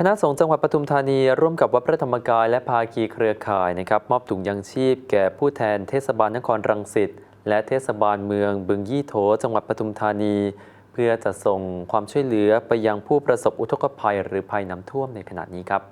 คณะสงฆ์จังหวัดปทุมธานี ร่วมกับวัดพระธรรมกายและภาคีเครือข่ายนะครับมอบถุงยังชีพแก่ผู้แทนเทศบาลนครรังสิตและเทศบาลเมืองบึงยี่โถ จังหวัดปทุมธานี เพื่อจะส่งความช่วยเหลือไปยังผู้ประสบอุทกภัย หรือภัยน้ำท่วมในขณะนี้ครับ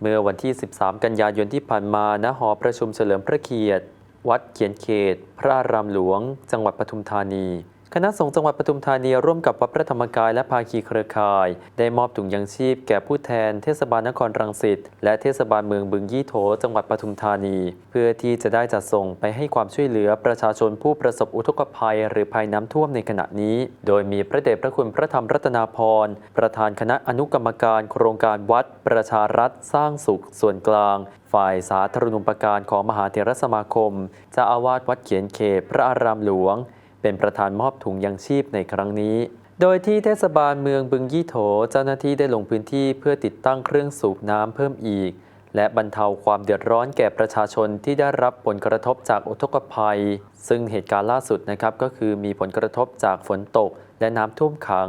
เมื่อวันที่ 13 กันยายนที่ผ่านมาณหอประชุมเฉลิมพระเกียรติ วัดเขียนเขต พระรามหลวง จังหวัดปทุมธานี คณะสงฆ์จังหวัดปทุมธานีร่วมกับวัดพระธรรมกายและภาคีเครือข่าย ได้มอบถุงยังชีพแก่ผู้แทนเทศบาลนครรังสิตและเทศบาลเมืองบึงยี่โถ จังหวัดปทุมธานี เพื่อที่จะได้จัดส่งไปให้ความช่วยเหลือประชาชนผู้ประสบอุทกภัย หรือภัยน้ำท่วมในขณะนี้ โดยมีพระเดชพระคุณพระธรรมรัตนาพรประธานคณะอนุกรรมการโครงการวัด ประชารัฐสร้างสุขส่วนกลาง ฝ่ายสาธารณูปการของมหาเถรสมาคมเจ้าอาวาสวัดเขียนเขตพระอารามหลวง เป็นประธานมอบถุงยังชีพในครั้งนี้ โดยที่เทศบาลเมืองบึงยี่โถเจ้าหน้าที่ได้ลงพื้นที่เพื่อติดตั้งเครื่องสูบน้ำเพิ่มอีก และบรรเทาความเดือดร้อนแก่ประชาชนที่ได้รับผลกระทบจากอุทกภัย ซึ่งเหตุการณ์ล่าสุดนะครับก็คือมีผลกระทบจากฝนตก และน้ำท่วมขัง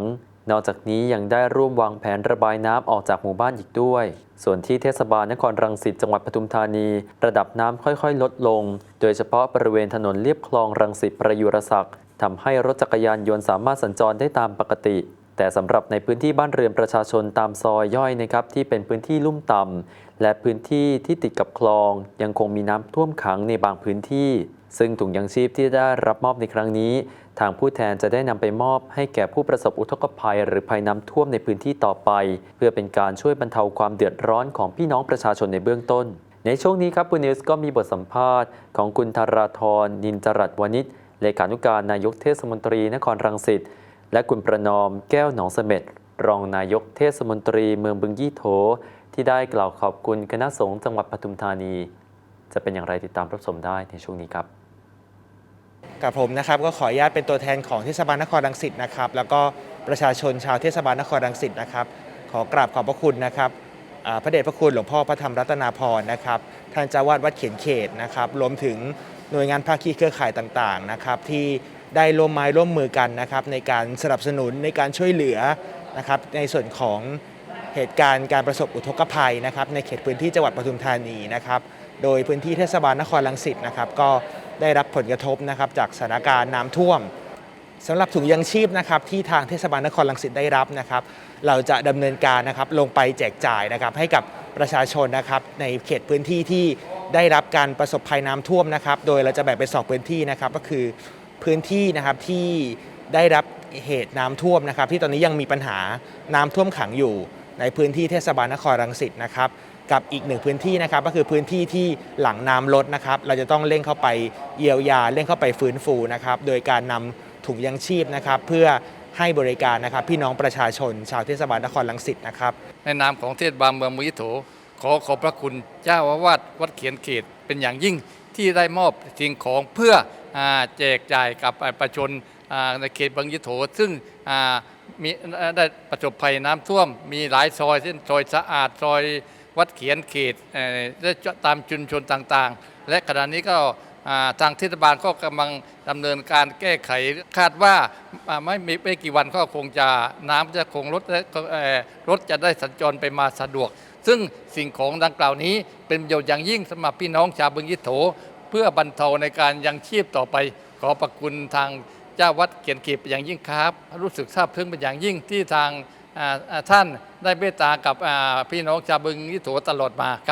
นอกจากนี้ยังได้ร่วมวางแผนระบายน้ำออกจากหมู่บ้านอีกด้วย ส่วนที่เทศบาลนครรังสิตจังหวัดปทุมธานี ระดับน้ำค่อยๆ ลดลง โดยเฉพาะบริเวณถนนเลียบคลองรังสิตประยุรศักดิ์ ทำให้รถจักรยานยนต์สามารถสัญจรได้ตามปกติ แต่สำหรับในพื้นที่บ้านเรือนประชาชนตามซอยย่อยนะครับที่เป็นพื้นที่ลุ่มต่ำและพื้นที่ที่ติดกับคลอง ยังคงมีน้ำท่วมขังในบางพื้นที่ ซึ่งถุงยังชีพที่ได้รับมอบในครั้งนี้ ทางผู้แทนจะได้นำไปมอบให้แก่ผู้ประสบอุทกภัย หรือภัยน้ำท่วมในพื้นที่ต่อไป เพื่อเป็นการช่วยบรรเทาความเดือดร้อนของพี่น้องประชาชนในเบื้องต้น ในช่วงนี้ครับปูนิวส์ก็มีบทสัมภาษณ์ของคุณธาราธรนินจรัตวณิช เลขานุการนายกเทศมนตรีนครรังสิต และคุณประนอมแก้วหนองเสม็ดรองนายกเทศมนตรีเมืองบึงยี่โถ ที่ได้กล่าวขอบคุณคณะสงฆ์จังหวัดปทุมธานี จะเป็นอย่างไรติดตามรับชมได้ในช่วงนี้ครับกับผมนะครับก็ขออนุญาตเป็นตัวแทนของเทศบาลนครรังสิตนะครับแล้วก็ประชาชนชาวเทศบาลนครรังสิตนะครับขอกราบขอบพระคุณนะครับพระเดชพระคุณหลวงพ่อพระธรรมรัตนาพรนะครับท่านเจ้าวาดวัดเขียนเขตนะครับรวมถึง หน่วยงานภาคีเครือข่ายต่างๆนะครับที่ได้ร่วมไม้ร่วมมือกันนะครับในการสนับสนุนในการช่วยเหลือนะครับในส่วนของเหตุการณ์การประสบอุทกภัยนะครับในเขตพื้นที่จังหวัดปทุมธานีนะครับโดยพื้นที่เทศบาลนครรังสิตนะครับก็ได้รับผลกระทบนะครับจากสถานการณ์น้ำท่วมสำหรับถุงยังชีพนะครับที่ทางเทศบาลนครรังสิตได้รับนะครับ เราจะดำเนินการนะครับลงไปแจกจ่ายนะครับให้กับประชาชนนะครับในเขตพื้นที่ที่ ได้รับการประสบภัยน้ำท่วมนะครับ โดยเราจะแบ่งเป็นสองพื้นที่นะครับ ก็คือพื้นที่นะครับที่ได้รับเหตุน้ำท่วมนะครับ ที่ตอนนี้ยังมีปัญหาน้ำท่วมขังอยู่ในพื้นที่เทศบาลนครรังสิตนะครับ กับอีกหนึ่งพื้นที่นะครับ ก็คือพื้นที่ที่หลังน้ำลดนะครับ เราจะต้องเร่งเข้าไปเยียวยาเร่งเข้าไปฟื้นฟูนะครับ โดยการนำถุงยังชีพนะครับ เพื่อให้บริการนะครับ พี่น้องประชาชน ชาวเทศบาลนครรังสิตนะครับ ในนามของเทศบาลเมืองมุยโถ ขอขอบพระคุณเจ้าอาวาสวัดเขียนเขตเป็นอย่างยิ่งที่ได้มอบสิ่งของเพื่ออแจกจ่ายกับประชาชนในเขตบางยี่โถ ซึ่งมีได้ประสบภัยน้ำท่วม มีหลายซอยเช่นซอยสะอาดซอยวัดเขียนเขตและตามชุมชนต่างๆ และขณะนี้ก็ทางเทศบาลก็กำลังดำเนินการแก้ไขคาดว่าไม่ไม่ไม่กี่วันก็คงจะน้ำจะคงลดและรถจะได้สัญจรไปมาสะดวก ซึ่งสิ่งของดังกล่าวนี้เป็นประโยชน์อย่างยิ่งสำหรับพี่น้องชาวบึงยิโถ เพื่อบรรเทาในการยังชีพต่อไป ขอประคุณทางเจ้าวัดเกียนเกียรติอย่างยิ่งครับ รู้สึกซาบซึ้งเป็นอย่างยิ่งที่ทางท่านได้เมตตากับพี่น้องชาวบึงยิโถตลอดมาครับ